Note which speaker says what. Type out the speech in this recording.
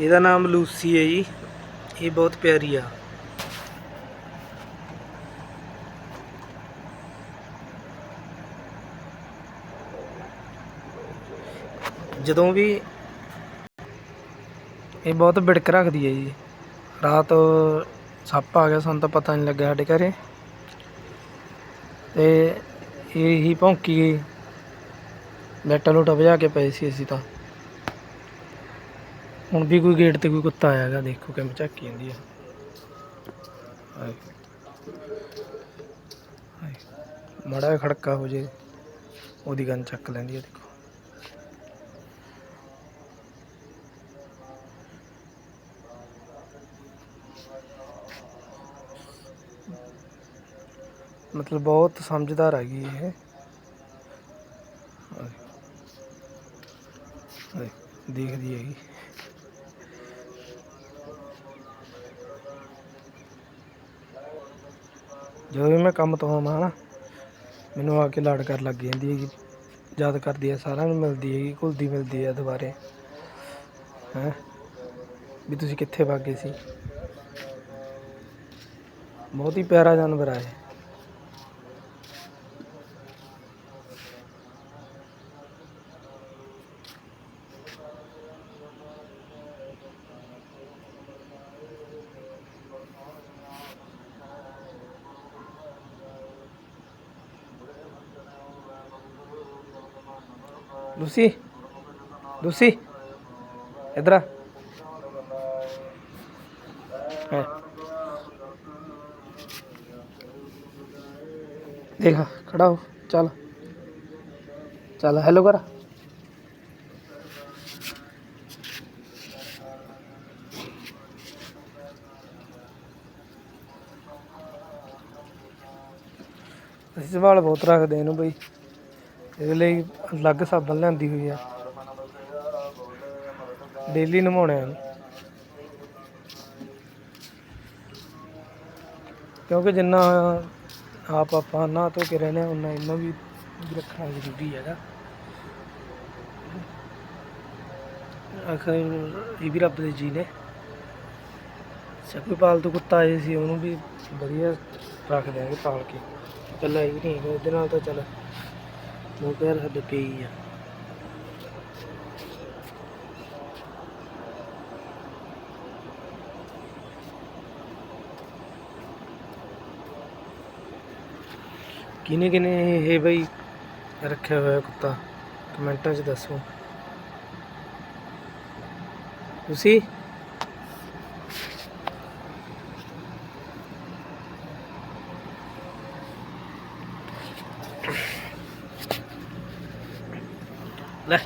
Speaker 1: ਇਹਦਾ ਨਾਮ ਲੂਸੀ ਹੈ ਜੀ। ਇਹ ਬਹੁਤ ਪਿਆਰੀ ਆ। ਜਦੋਂ ਵੀ ਇਹ ਬਹੁਤ ਬਿੜਕ ਰੱਖਦੀ ਹੈ ਜੀ। ਰਾਤ ਸੱਪ ਆ ਗਿਆ, ਸਾਨੂੰ ਤਾਂ ਪਤਾ ਨਹੀਂ ਲੱਗਿਆ ਸਾਡੇ ਘਰੇ। ਤੇ ਇਹ ਹੀ ਭੌਂਕੀ ਗਈ। ਲੈਟਾ ਲੋਟਾ ਵਜਾ ਕੇ ਪਏ ਸੀ ਅਸੀਂ ਤਾਂ। ਹੁਣ ਵੀ ਕੋਈ ਗੇਟ ਤੇ ਕੋਈ ਕੁੱਤਾ ਆਇਆ ਹੈਗਾ, ਦੇਖੋ ਕਿਵੇਂ ਝਾਕੀ ਜਾਂਦੀ ਆ। ਹਾਏ। ਮਾੜਾ ਖੜਕਾ ਹੋ ਜੇ, ਉਹਦੀ ਗਨ ਚੱਕ ਲੈਂਦੀ ਆ, ਦੇਖੋ। ਮਤਲਬ ਬਹੁਤ ਸਮਝਦਾਰ ਹੈਗੀ ਇਹ। ਦੇਖਦੀ ਹੈਗੀ। ਜਦੋਂ ਵੀ ਮੈਂ ਕੰਮ ਤੋਂ ਆਵਾਂ ਨਾ ਮੈਨੂੰ ਆ ਕੇ ਲਾਡ ਕਰ ਲੱਗ ਜਾਂਦੀ ਹੈਗੀ, ਯਾਦ ਕਰਦੀ ਹੈ ਸਾਰਿਆਂ ਨੂੰ ਮਿਲਦੀ ਹੈਗੀ, ਘੁਲਦੀ ਮਿਲਦੀ ਹੈ ਦੁਬਾਰੇ, ਹੈ? ਵੀ ਤੁਸੀਂ ਕਿੱਥੇ ਵਗ ਗਏ ਸੀ? ਬਹੁਤ ਹੀ ਪਿਆਰਾ ਜਾਨਵਰ ਆ ਇਹ। ਲੂਸੀ ਲੂਸੀ ਇਧਰ ਆ ਹੈ ਦੇਖ ਖੜਾ ਹੋ ਚੱਲ ਚੱਲ ਹੈਲੋ ਅਸੀਂ ਸਵਾਲ ਬਹੁਤ ਰੱਖਦੇ ਇਹਨੂੰ ਬਈ ਇਹਦੇ ਲਈ ਅਲੱਗ ਸਾਬਣ ਲਿਆਂਦੀ ਹੋਈ ਆ। ਡੇਲੀ ਨਵਾਉਣਾ ਆ। ਕਿਉਂਕਿ ਜਿੰਨਾ ਆਪ ਆਪਾਂ ਨਾ ਧੋ ਕੇ ਰਹਿੰਦੇ ਹਾਂ ਉਨਾ ਇਹਨਾਂ ਵੀ ਰੱਖਣਾ ਜ਼ਰੂਰੀ ਹੈਗਾ। ਆਖਰ ਇਹ ਵੀ ਰੱਬ ਦੇ ਜੀ ਨੇ। ਜੇ ਕੋਈ ਪਾਲਤੂ ਕੁੱਤਾ ਆਏ ਸੀ, ਉਹਨੂੰ ਵੀ ਵਧੀਆ ਰੱਖ ਦਿਆਂਗੇ ਪਾਲ ਕੇ। ਇਕੱਲਾ ਇਹ ਵੀ ਨਹੀਂ ਹੈਗਾ ਇਹਦੇ ਨਾਲ ਤਾਂ ਚੱਲ ਉਹ ਪਿਆਰ ਸਾਡੇ ਪਈ ਆ ਕਿਨੇ ਕਿਨੇ ਇਹ ਬਈ ਰੱਖਿਆ ਹੋਇਆ ਕੁੱਤਾ ਕਮੈਂਟਾਂ લે